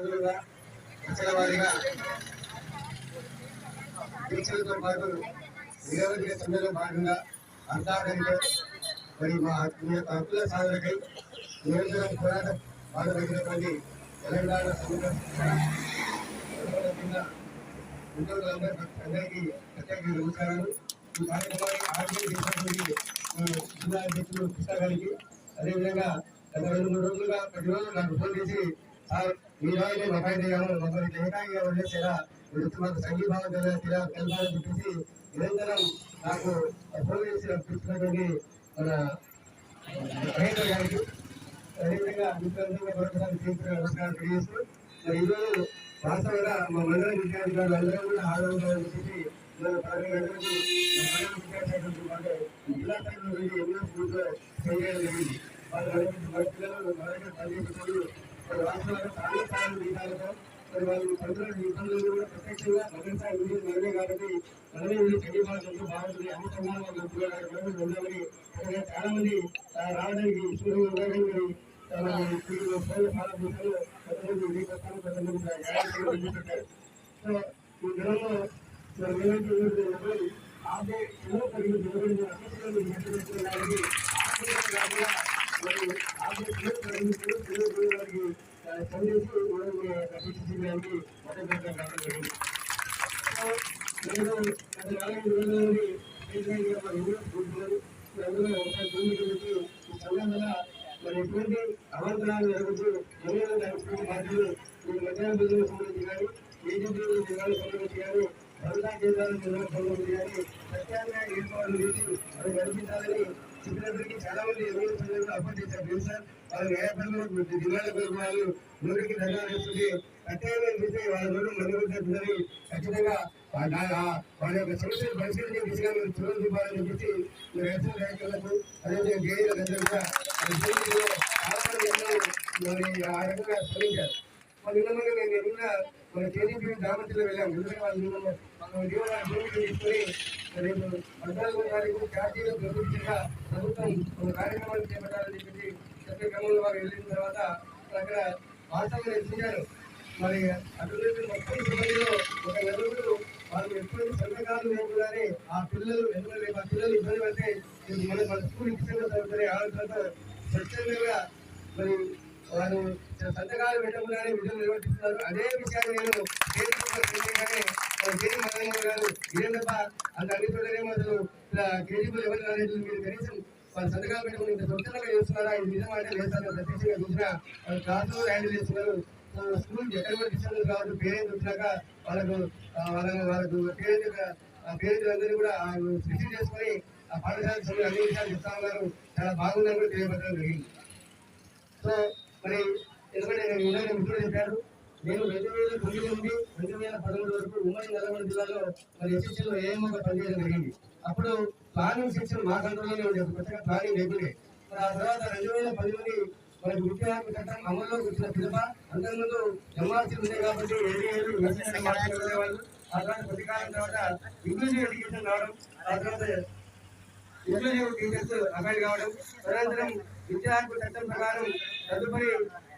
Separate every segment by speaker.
Speaker 1: రోజులుగా దశల వారీగా దీక్షలతో పాటు సమ్మెలో భాగంగా అర్ధాటంతో మరి మా హక్కుల సాధనకై నిరంతరం పోరాటం భాగమైనటువంటి తెలంగాణ అందరికీ ప్రత్యేక నమస్కారాలు. ఈ కార్యక్రమాన్ని జిల్లా అధ్యక్షులు కృష్ణ గారికి అదేవిధంగా గత రెండు మూడు రోజులుగా ప్రతిరోజు నాకు ఫోన్ చేసి సార్ మీ రాయిని మకాయి చేయాలి మమ్మల్ని ఏకాయిగా వదిలేసేలా మీరు వచ్చి మాకు సంఘీభావం తెలా తెలపాలని చెప్పేసి నిరంతరం నాకు ఫోన్ చేసి నాకు మన మహేంద్ర గారికి అదేవిధంగా మిత్రులందరూ మరొకసారి చేసిన నమస్కారం తెలియజేస్తూ మరి ఈరోజు వాస్తవంగా మా మండల విద్యార్థులు అందరూ కూడా హాజరవుతారని చెప్పేసి మన పదవి జిల్లా స్థాయిలో ఎన్నో స్కూల్లో చేయడం జరిగింది. వాళ్ళ మన పిల్లలు మన దగ్గర పనిచేస్తున్నారు మరి వాస్తవంగా స్థానిక స్థాయి జీతాలతో మరి వాళ్ళు పడుతున్న ఇబ్బందులు కూడా ప్రత్యక్షంగా గమనించాలి ఇండియన్ మనమే కాబట్టి మనమే వెళ్ళి తెలియబాల్సింది బాగుంటుంది అన్ని సమానం మనం ఉండాలని అలాగే చాలా మంది ఆ, రావడానికి సూర్యుడు ఉండడానికి మరి చాలా ఇప్పుడు ఫోన్లు చాలా చూసారు కొంతమంది ఇంటికి వస్తారు కొంతమంది యాక్సిడెంట్ చేస్తుంటారు సో ఈ దినంలో మరి ఏమైతే ఉన్నప్పుడు ఆపే ఎన్నో కలిగి జరుగుతుంది అసలు నెట్టుకోవడానికి ఆపే మరి ఆపే కలిగి మనం మొదటి జరిగింది నేను గత నాలుగు రోజుల నుండి అందులో ఒకసారి ఈ సమయం వల్ల మరి ఎటువంటి అవంతరాలు జరగచ్చు ఎవరైనా దానికి బాధ్యులు ఈ మధ్యాహ్న భోజనం సంబంధించి కానీ ఏజెంట్ సంబంధించి కానీ భద్రతా కేంద్రాల కానీ ప్రత్యామ్నాయ ఏర్పాట్లు చేసి అది చెప్పినప్పటికీ చాలా మంది ఎవరు తెలుసు సార్ వాళ్ళ వాళ్ళు నోటికి దండాలు వేస్తుంది వాళ్ళ ఖచ్చితంగా వాళ్ళ యొక్క సమస్యలు పరిశీలించే దిశగా మీరు చొరవ చూపాలని చెప్పేసి మీరు నాయకులకు మరి ఆ రకంగా స్పందించారు మరి నేను నిన్న మన టీడీపీ దామతిలో వెళ్ళాం ఎందుకంటే వాళ్ళు నిన్న మన జీవన భూమికి తీసుకొని రేపు పద్నాలుగో తారీఖు ఛార్జీలో ప్రభుత్వంగా ప్రభుత్వం ఒక కార్యక్రమాలు చేపట్టాలని చెప్పేసి చెప్పే క్రమంలో వారు వెళ్ళిన తర్వాత అక్కడ వాస్తవంగా ఎత్తించారు మరి అభివృద్ధి మొత్తం సమయంలో ఒక నలుగురు వాళ్ళు ఎప్పుడు సంతకాలు లేకుండానే ఆ పిల్లలు ఎందుకంటే ఆ పిల్లలు ఇబ్బంది పడితే మన మన స్కూల్ ఇష్టంగా చదువుతారే ఆలోచనతో స్వచ్ఛందంగా మరి వారు సంతకాలు పెట్టకుండానే విధులు నిర్వర్తిస్తున్నారు. అదే విషయాన్ని నేను కేంద్రంగానే కేంద్ర మదన్ గారు ఇదేం తప్ప అంత అన్ని చోట్లనేమో అసలు ఇలా కేజీపీలు ఎవరు రాలేదు మీరు కనీసం వాళ్ళు సంతకాలు పెట్టుకుని ఇంత స్వచ్ఛంగా చేస్తున్నారా? ఇది నిజం అంటే ప్రత్యక్షంగా వాళ్ళు క్లాసులు హ్యాండిల్ చేస్తున్నారు. స్కూల్ ఎక్కడ కూడా డిస్టర్బెన్స్ పేరెంట్స్ వచ్చినాక వాళ్ళకు ఆ, వాళ్ళ వాళ్ళకు పేరెంట్స్ కూడా రిసీవ్ చేసుకొని ఆ పాఠశాల సమయంలో అన్ని విషయాలు చెప్తా ఉన్నారు. చాలా బాగుందని కూడా తెలియపడడం జరిగింది. సో మరి ఎందుకంటే నేను ఇందాక మిత్రుడు చెప్పాడు నేను రెండు వేల తొమ్మిది నుండి రెండు వేల పదమూడు వరకు ఉమ్మడి నల్గొండ జిల్లాలో మరి ఎస్ఎస్సీలో ఏఎంగా పనిచేయడం జరిగింది. అప్పుడు ప్లానింగ్ సెక్షన్ మా కంట్రోల్లోనే ఉండేది కొత్తగా ప్లానింగ్ లేకుండే. మరి ఆ తర్వాత రెండు వేల పది నుండి మనకి విద్యా చట్టం అమల్లోకి వచ్చిన పిలుప అంతకుముందు ఎంఆర్సీ ఉండే కాబట్టి ఏరియాలు వాళ్ళు ఆ తర్వాత కొద్ది తర్వాత ఇంక్లూజివ్ ఎడ్యుకేషన్ రావడం ఆ తర్వాత ఇంక్లూజివ్ టీచర్స్ అపాయింట్ కావడం తదనంతరం విద్యా హక్కు చట్టం ప్రకారం తదుపరి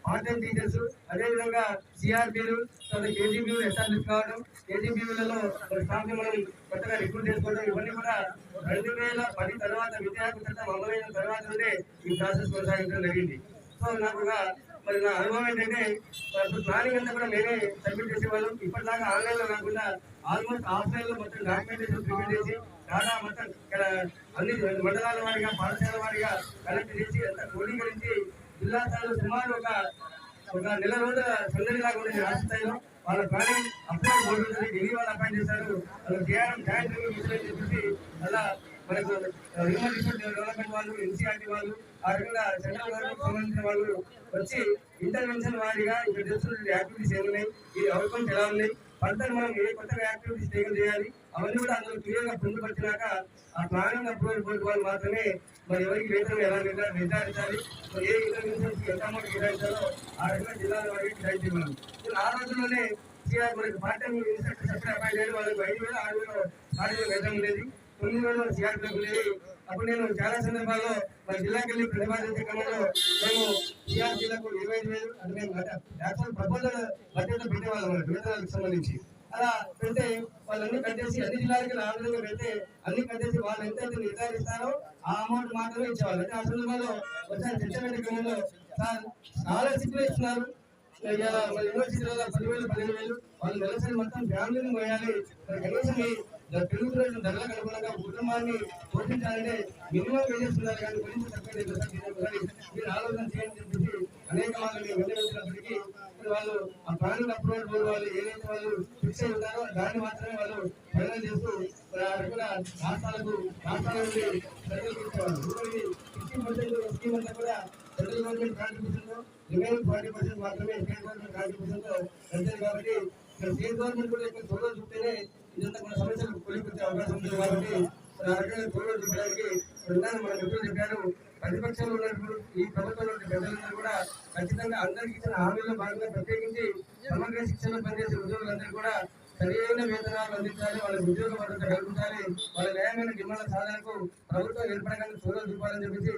Speaker 1: పార్ట్ టైం టీచర్స్ అదేవిధంగా సిఆర్పీలు తర్వాత కేజీబీలు ఎస్టాబ్లిష్ కావడం కేజీబీలలో స్టాఫ్ మనం కొత్తగా రిక్రూట్ చేసుకోవడం ఇవన్నీ కూడా రెండు వేల పది తర్వాత విద్యా హక్కు చట్టం అమలైన తర్వాత నుండే ఈ ప్రాసెస్ కొనసాగించడం జరిగింది సో నాకు ఒక మరి నా అనుభవం ఏంటంటే ఇప్పుడు ప్లానింగ్ అంతా కూడా నేనే సబ్మిట్ చేసేవాళ్ళం ఇప్పటిదాకా ఆన్లైన్లో కాకుండా ఆల్మోస్ట్ ఆఫ్లైన్లో మొత్తం డాక్యుమెంటేషన్ ప్రిపేర్ చేసి డాటా మొత్తం ఇక్కడ అన్ని మండలాల వారిగా పాఠశాల వారిగా కలెక్ట్ చేసి అంతా క్రోడీకరించి జిల్లా స్థాయిలో సుమారు ఒక ఒక నెల రోజుల సందడిలాగా ఉండేది రాష్ట్ర స్థాయిలో వాళ్ళ ప్లానింగ్ అప్లై బోర్డు ఢిల్లీ వాళ్ళు అపాయింట్ చేశారు. వాళ్ళు కేఆర్ఎం జాయింట్ రివ్యూ చెప్పేసి అలా మనకు హ్యూమన్ రిసోర్స్ డెవలప్మెంట్ వాళ్ళు ఎన్సీఆర్టీ వాళ్ళు ఆ రకంగా సెంట్రల్ గవర్నమెంట్ సంబంధించిన వాళ్ళు వచ్చి ఇంటర్వెన్షన్ వారిగా ఇక్కడ చేస్తున్న యాక్టివిటీస్ ఏమున్నాయి? ఈ అవుట్కమ్స్ ఎలా ఉన్నాయి? పంటను మనం ఏ కొత్త యాక్టివిటీస్ టేకన్ చేయాలి? అవన్నీ కూడా అందులో క్లియర్గా పొందుపరిచినాక ఆ ప్లానింగ్ అప్రూవల్ బోర్డు వాళ్ళు మాత్రమే. మరి ఎవరికి వేతనం ఎలా నిర్ధారించాలి. మరి ఏ ఇంటర్వెన్షన్స్ ఎంత అమౌంట్ కేటాయించాలో ఆ రకంగా జిల్లాల వారికి కేటాయించాలి ఆ రోజుల్లోనే సిఆర్ మనకి part time instructor sector appoint చేయడం వాళ్ళకి ఐదు వేలు ఆరు వేలు ఆరు వేలు వేతనం లేదు. తొమ్మిది రోజులు సిఆర్పిఎఫ్ లేదు. అప్పుడు నేను చాలా సందర్భాల్లో మన జిల్లాకి వెళ్ళి ప్రతిపాదించే క్రమంలో మేము సిఆర్పీలకు ఇరవై ఐదు వేలు అంటే మేము యాక్చువల్ ప్రపోజల్ బడ్జెట్ పెట్టేవాళ్ళం మన వేతనాలకు సంబంధించి. అలా పెడితే వాళ్ళన్ని కట్టేసి అన్ని జిల్లాలకి ఆంధ్రంగా పెడితే అన్ని కట్టేసి వాళ్ళు ఎంత నిర్ధారిస్తారో ఆ అమౌంట్ మాత్రమే ఇచ్చేవాళ్ళు. అంటే ఆ సందర్భంలో వచ్చిన చర్చ పెట్టే క్రమంలో సార్ స్కాలర్షిప్లు ఇస్తున్నారు ఇక యూనివర్సిటీలో పదివేలు పదిహేను వేలు వాళ్ళు నెలసరి మొత్తం ఫ్యామిలీని పోయాలి కనీసం పెరుగుతున్న ధరల అనుగుణంగా కుటుంబాన్ని పోషించాలంటే మినిమం వేజెస్ ఉండాలి. కానీ గురించి తక్కువ మీరు ఆలోచన చేయండి చెప్పేసి అనేక వాళ్ళు మేము విన్నవించినప్పటికీ వాళ్ళు ఆ ప్లానింగ్ అప్రూవల్ బోర్డు వాళ్ళు ఏదైతే వాళ్ళు ఫిక్స్ అయి ఉంటారో దాన్ని మాత్రమే వాళ్ళు ఫైనల్ చేస్తూ మరి రాష్ట్రాలకు రాష్ట్రాల నుండి ప్రజలు ఇచ్చేవాళ్ళు స్కీమ్ అంతా కూడా central government contribution remaining forty percent మాత్రమే స్టేట్ గవర్నమెంట్ కాంట్రిబ్యూషన్తో వెళ్తాయి కాబట్టి ఇక్కడ స్టేట్ గవర్నమెంట్ కూడా ఎక్కువ త్వరలో చూస్తేనే ఇదంతా మన సమస్యలు కొలిపించే అవకాశం ఉంది కాబట్టి మరి ఆ రకంగా త్వరలో చూపడానికి ఇందాక మన మిత్రులు చెప్పారు. ప్రతిపక్షంలో ఉన్నప్పుడు ఈ ప్రభుత్వంలో ప్రజలందరూ కూడా ఖచ్చితంగా అందరికీ ఇచ్చిన హామీలో భాగంగా ప్రత్యేకించి సమగ్ర శిక్షణ పనిచేసే ఉద్యోగులందరూ కూడా సరైన వేతనాలు అందించాలి వాళ్ళ ఉద్యోగ భద్రత కల్పించాలి వాళ్ళ న్యాయమైన డిమాండ్ల సాధనకు ప్రభుత్వం ఏర్పడగానే చొరవ చూపాలని చెప్పేసి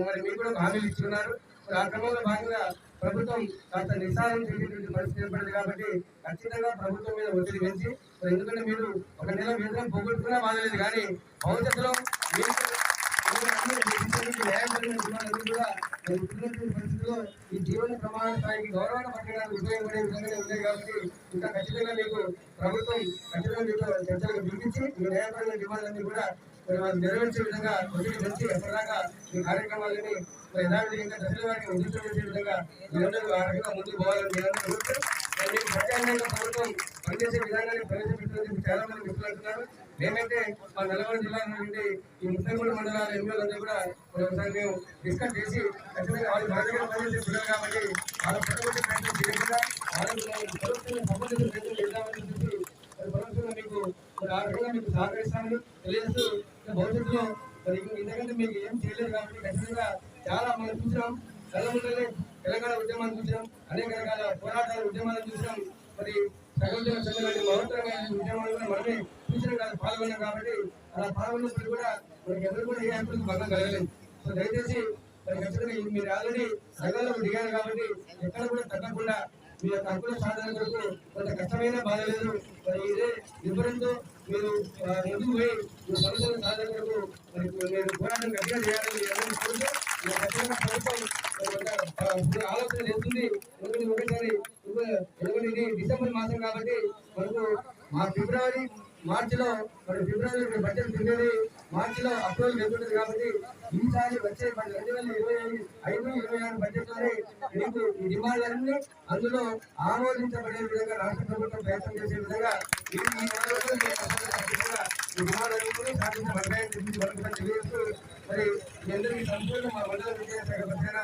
Speaker 1: మరి మీకు కూడా హామీలు ఇస్తున్నారు ఆ క్రమంలో భాగంగా ప్రభుత్వం కాస్త నిస్సారం చేసేటువంటి పరిస్థితి ఏర్పడింది కాబట్టి ఖచ్చితంగా ప్రభుత్వం మీద ఒత్తిడి పెంచి ఎందుకంటే మీరు ఒక నెల వేతనం పోగొట్టుకున్నా బాధలేదు కానీ భవిష్యత్తులో మీకు కూడా ఈ జీవన ప్రమాణ స్థాయికి గౌరవాన్ని పట్టడానికి ఉపయోగపడే విధంగానే ఉన్నాయి కాబట్టి ఇంకా ఖచ్చితంగా మీకు ప్రభుత్వం ఖచ్చితంగా మీకు చర్చలకు పిలిపించి మీ న్యాయపరమైన డిమాండ్లన్నీ కూడా నెరవేర్చే విధంగా ఒత్తిడి పెంచి ఎప్పటిదాకా ఈ కార్యక్రమాలని ఎలాంటి దశల వారికి చేసే విధంగా మీరందరూ ఆ రకంగా ముందుకు పోవాలని మీరందరూ కోరుతూ ప్రత్యామ్నాయంగా ప్రభుత్వం పనిచేసే విధానాన్ని ప్రవేశపెట్టినందుకు చాలా మంది మిత్రులు మేమైతే మా నల్గొండ జిల్లా నుండి ఈ ముస్లింపూడి మండలాల ఎమ్మెల్యేలందరూ కూడా ఒకసారి మేము డిస్కస్ చేసి ఖచ్చితంగా వాళ్ళు మన దగ్గర పిల్లలు కాబట్టి వాళ్ళ పట్టుబడి ప్రయత్నం చేయకుండా వాళ్ళకి ప్రభుత్వం సంబంధించిన ప్రయత్నం చేద్దామని చెప్పి ప్రభుత్వం మీకు మరి ఆ రకంగా మీకు సహకరిస్తామని తెలియజేస్తూ భవిష్యత్తులో మరి ఇంకా ఇంతకంటే మీకు ఏం చేయలేదు కాబట్టి ఖచ్చితంగా చాలా మనం చూసినాం. కళ్ళ తెలంగాణ ఉద్యమాన్ని చూసినాం. అనేక రకాల పోరాటాల ఉద్యమాలను చూసినాం. మరి సగోదర సంఘాన్ని మహోత్తరమైన ఉద్యమాలు కూడా మనమే చూసినాం కాదు పాల్గొన్నాం కాబట్టి అలా పాల్గొన్నప్పుడు కూడా మనకి ఎవరు కూడా ఏ హక్కులకు భంగం కలగలేదు. సో దయచేసి మరి ఖచ్చితంగా మీరు ఆల్రెడీ సంఘంలో దిగారు కాబట్టి ఎక్కడ కూడా తగ్గకుండా మీ యొక్క హక్కుల సాధన కొరకు కొంత కష్టమైన బాధ లేదు. మరి ఇదే వివరంతో మీరు ఆ, ముందుకు పోయి మీ సమస్యల సాధన కొరకు మరి నేను పోరాటం గట్టిగా చేయాలని కోరుతూ మీ ఖచ్చితంగా ప్రభుత్వం ఇప్పుడు ఆలోచన చేస్తుంది ఎందుకంటే ఒకసారి ఎందుకంటే ఇది డిసెంబర్ మాసం కాబట్టి మనకు మా ఫిబ్రవరి మార్చిలో మరి ఫిబ్రవరి బడ్జెట్ ఫిబ్రవరి మార్చిలో అప్రూవల్ జరుగుతుంది కాబట్టి ఈసారి వచ్చే రెండు వేల ఇరవై ఐదు ఇరవై ఆరు బడ్జెట్లోనే మీకు ఈ డిమాండ్లన్నీ అందులో ఆమోదించబడే విధంగా రాష్ట్ర ప్రభుత్వం ప్రయత్నం చేసే విధంగా ఈ డిమాండ్లన్నీ సాధించబడ్డాయని చెప్పి తెలియజేస్తూ మరి సంపూర్ణ మా మండల విద్యాశాఖ పక్షాన